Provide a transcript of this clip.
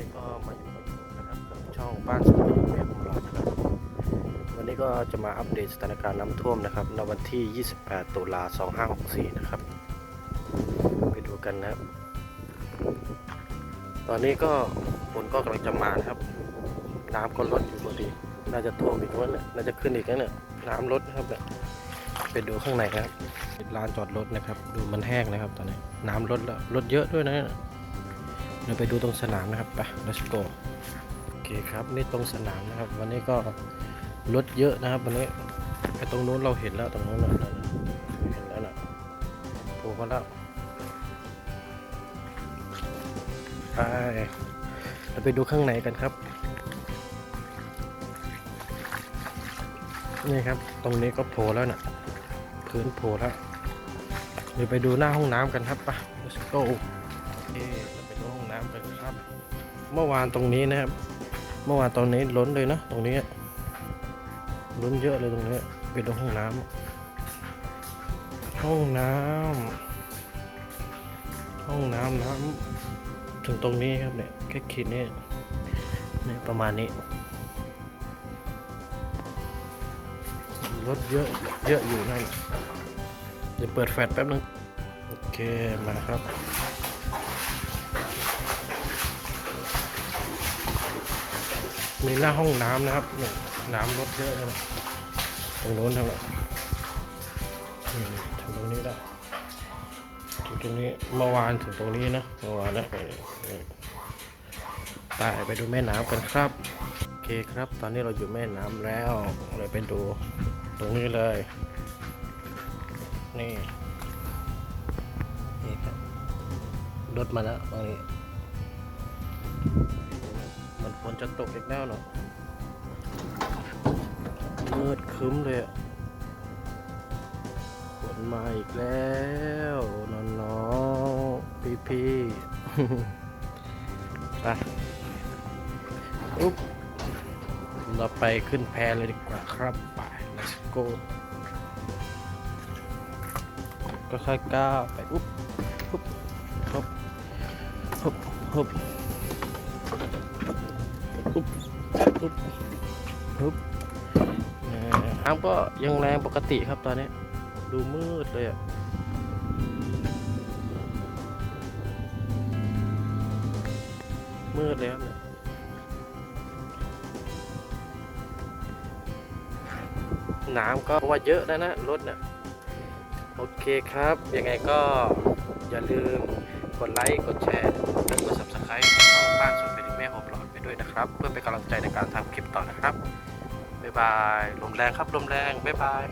นี้ก็มาอยู่กับผมนะครับกับช่องบ้านสวนพริกแม่ของเรานะครับ วันนี้ก็จะมาอัปเดตสถานการณ์น้ำท่วมนะครับในวันที่ 28 ตุลา 2564 นะครับ ไปดูกันนะครับ ตอนนี้ก็ฝนก็กำลังจะมานะครับ น้ำก็ลดอยู่พอดี น่าจะท่วมอีกวเนี่ยน่าจะขึ้นอีกแล้วเนี่ยน้ำลดนะครับเนี่ยไปดูข้างในครับลานจอดรถนะครับ ดูมันแห้งนะครับ ตอนนี้ น้ำลดแล้วลดเยอะด้วยนะ เนี่ยเดี๋ยวไปดูตรงสนามนะครับไป let's go โอเคครับนี่ตรงสนามนะครับ วันนี้ก็รถเยอะนะครับวันนี้ไอ้ตรงนู้นเราเห็นแล้วตรงนู้นน่ะนั่นะเห็นแล้วนะโผล่มาแล้วไปเราไปดูข้างในกันครับนี่ครับ ตรงนี้ก็โผล่แล้วนะ่ะพื้นโผล่แล้วเดี๋ยวไปดูหน้าห้องน้ำกันครับไป let's go โอเคเราไปดูห้องน้ำกันครับ เมื่อวานตรงนี้นะครับ เมื่อวานตรงนี้ล้นเลยนะตรงนี้ล้นเยอะเลยตรงนี้ไปดูห้องน้ำห้องน้ำห้องน้ำน้ำถึงตรงนี้ครับเนี่ยแค่ขีดนี้เนี่ยประมาณนี้รถเยอะเยอะอยู่นั่นเดี๋ยวเปิดแฟลชแป๊บนึง โอเค มาครับ มีหน้าห้องน้ำนะครับเนี่ยน้ำรถเยอะเลยตรงโน้นทางนั้นถึงตรงนี้ได้ถึงตรงนี้เมื่อวานถึงตรงนี้นะเมื่อวานนะตายไปดูแม่น้ำกันครับโอเคครับ ตอนนี้เราอยู่แม่น้ำแล้วเลยไปดูตรงนี้เลย นี่นี่ครับรถมาแล้วตรงนี้ ฝนจะตกอีกแล้วเนาะมืดคึ้มเลยอะฝนมาอีกแล้วน้องพี่พี่ๆไปอุ๊บเราไปขึ้นแพเลยดีกว่าครับไป let's go ก็ค่อยๆก้าวไป อุ๊บอุ๊บฮึบฮึบฮึบปุ๊บ ปุ๊บน้ำก็ยังแรงปกติครับตอนนี้ ดูมืดเลยอะมืดเลยครับเนี่ยน้ำก็ว่าเยอะนะนะรถเนี่ยโอเคครับ ยังไงก็อย่าลืมกดไลค์ กดแชร์ นะครับ เพื่อเป็นกำลังใจในการทำคลิปต่อนะครับบ๊ายบายลมแรงครับลมแรงบ๊ายบาย